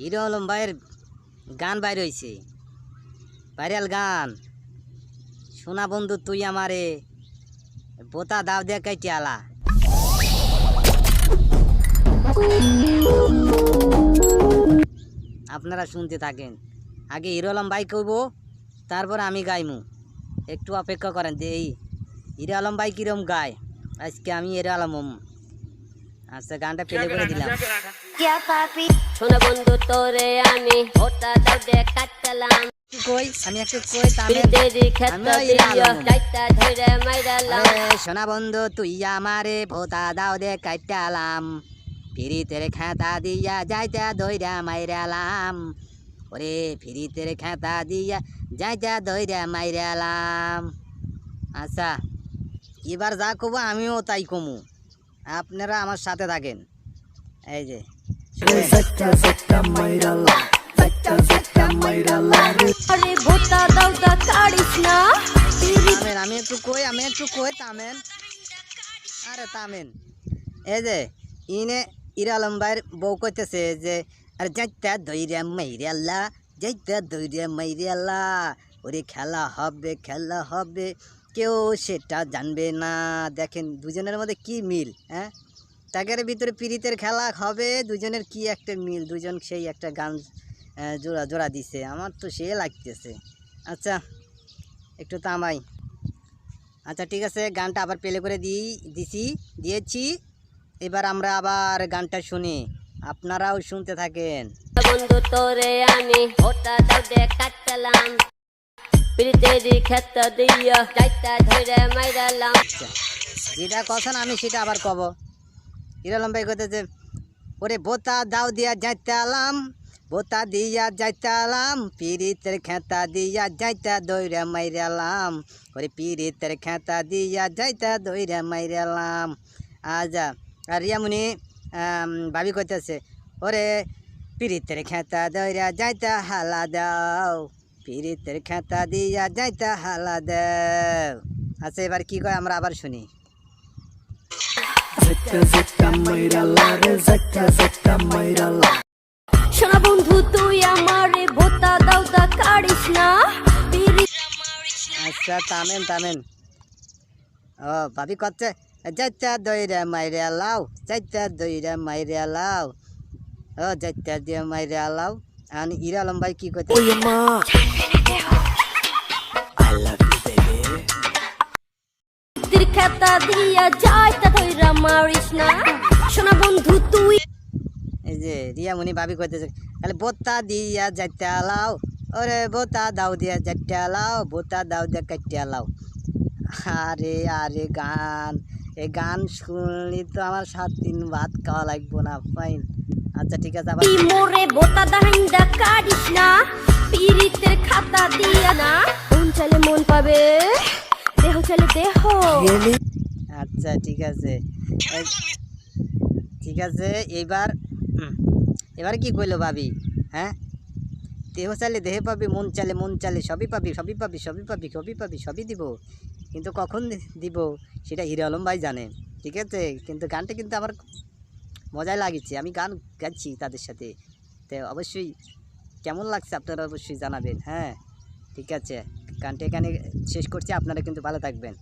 Hero Alam ভাইয়ের গান বাইর হয়েছে ভাইরাল গান। সোনা বন্ধু, তুই আমারে বোতা দাও দিয়ে কাইটি আলা। আপনারা শুনতে থাকেন। আগে হিরো আলম ভাই কইব, তারপর আমি গাইমু। একটু অপেক্ষা করেন এই হিরো আলম ভাই কিরম গায়? আজকে আমি হিরো আলম। আচ্ছা গানটা প্লে করে দিলাম। পাপি। বন্ধু তোরে আমি ওটা দাও দেখ কাটলাম। কই? আমি একটা কই তামে শোনা বন্ধু তুই আমারে ভোতা দাও দে কাটালাম ফিরিতের খেতা দিয়া যাইতা দইরা মাইরালাম। ওরে ফিরিতের খেতা দিয়া যাইতা দইরা মাইরালাম। আচ্ছা এবার যা কব আমিও তাই কমু। আপনারা আমার সাথে থাকেন। এই যে আমি একটু কই আমি একটু কই তামেন। আরে তামেন এই যে ইনে ইরা আলম ভাইয়ের বউ কইতেছে যে আরে যাইতা দইরে মাইরাল্লা যাইতা দইরে মাইরাল্লা ওরে খেলা হবে খেলা হবে। কেউ সেটা জানবে না। দেখেন দুজনের মধ্যে কি মিল হ্যাঁ? তাকের ভিতরে পিরিতের খেলা হবে, দুজনের কি একটা মিল, দুজন সেই একটা গান জোড়া জোড়া দিছে। আমার তো সে লাগতেছে। আচ্ছা একটু তামাই আচ্ছা ঠিক আছে, গানটা আবার প্লে করে দিই দিছি, দিয়েছি। এবার আমরা আবার গানটা শুনি। আপনারাও শুনতে থাকেন। বন্ধু, তোরে আমি কাটলাম দেরি ক্ষেত্র দিয়া ধরে মাইরালাম আচ্ছা যেটা কথা আমি সেটা আবার কব। হিরালম ভাই কইতেছে, ওরে বোতা দাও দিয়া যাইতে আলাম বোতা দিয়া যাইতে আলাম পিরিতের খেতা দিয়া যাইতা দইরা মাইরালাম, ওরে পিরিতের খেতা দিয়া যাইতা দইরা মাইরালাম। আজা আর রিয়ামুনি ভাবি কইতেছে, ওরে পিরিতের খেতা দইরা যাইতা হালা দাও। পিরিতের খেতা দিয়া যাইতা হালা দাও। আচ্ছা এবার কি কয় আমরা আবার শুনি। শোনা বন্ধু তুই আমারে ভোতা দাও দা কাড়িস না। আচ্ছা তামেন তামেন। ও ভাবি করছে যাইতা দইরা মাইরে লাও যাইতা দইরা মাইরে লাও ও যাইতা দিয়ে মাইরে লাও। আর ইরা আলম ভাই কি করতে খেতা দিয়া যাইতা ধইরা মারিস না শোনা বন্ধু তুই এই যে রিয়ামণি ভাবি করতেছে তাহলে বোতা দিয়া যাইতে লাও ওরে বোতা দাও দিয়া যাইতে লাও বোতা দাও দিয়া কাটতে লাও আরে আরে গান এই গান শুনলি তো আমার সাত দিন ভাত খাওয়া লাগবো না ফাইন আচ্ছা ঠিক আছে আবার মোরে বোতা দাহিন্দা কাড়িস না? পিরিতের খাতা দিয়া না? মন চলে মন পাবে? দেহ চলে দেহ। আচ্ছা ঠিক আছে। ঠিক আছে এইবার হুম, এবার কি কইলো ভাবি? হ্যাঁ? দেহ চালে দেহে পাবি মন চালে মন চালে সবই পাবি সবই পাবি সবই পাবি সবই পাবি সবই দিব। কিন্তু কখন দিব? সেটা হিরো আলম ভাই জানে। ঠিক আছে? কিন্তু গানটা কিন্তু আমার মজাই লাগিছে। আমি গান গাইছি তাদের সাথে। তো অবশ্যই কেমন লাগছে আপনারা অবশ্যই জানাবেন হ্যাঁ? ঠিক আছে। গানটা এখানে শেষ করছি। আপনারা কিন্তু ভালো থাকবেন।